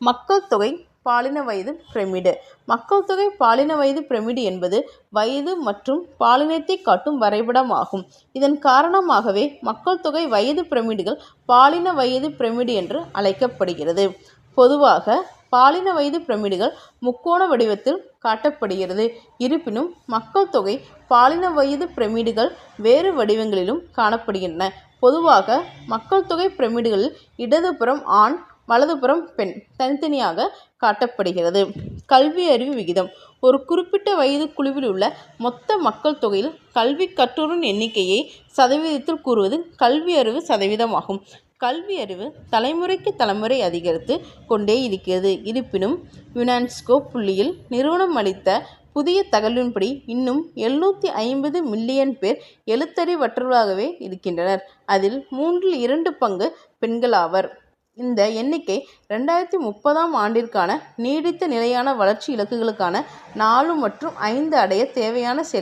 மக்கள் தொகை பாலின வயது பிரமிடு. மக்கள் தொகை பாலின வயது பிரமிடு என்பது வயது மற்றும் பாலினத்தை காட்டும் வரைபடமாகும். இதன் காரணமாகவே மக்கள் தொகை வயது பிரமிடுகள் பாலின வயது பிரமிடு என்று அழைக்கப்படுகிறது. பொதுவாக பாலின வயது பிரமிடுகள் முக்கோண வடிவத்தில் காட்டப்படுகிறது. இருப்பினும் மக்கள் தொகை பாலின வயது பிரமிடுகள் வேறு வடிவங்களிலும் காணப்படுகின்றன. பொதுவாக மக்கள் தொகை பிரமிடுகளில் இடதுபுறம் ஆண் வலதுபுறம் பெண் தனித்தனியாக காட்டப்படுகிறது. கல்வி அறிவு விகிதம். ஒரு குறிப்பிட்ட வயது குழுவில் உள்ள மொத்த மக்கள் தொகையில் கல்வி கற்றோரின் எண்ணிக்கையை சதவீதத்தில் கூறுவது கல்வி அறிவு சதவீதமாகும். கல்வி அறிவு தலைமுறைக்கு தலைமுறை அதிகரித்து கொண்டே இருக்கிறது. இருப்பினும் யுனான்ஸ்கோ புள்ளியில் நிறுவனம் அளித்த புதிய தகவலின்படி இன்னும் எழுநூற்றி ஐம்பது மில்லியன் பேர் எழுத்தறிவற்றவர்களாகவே இருக்கின்றனர். அதில் மூன்றில் இரண்டு பங்கு பெண்களாவர் இந்த எண்ணிக்கை ரெண்டாயிரத்தி முப்பதாம் ஆண்டிற்கான நீடித்த நிலையான வளர்ச்சி இலக்குகளுக்கான நாலு மற்றும் ஐந்து அடைய தேவையான செயல்கள்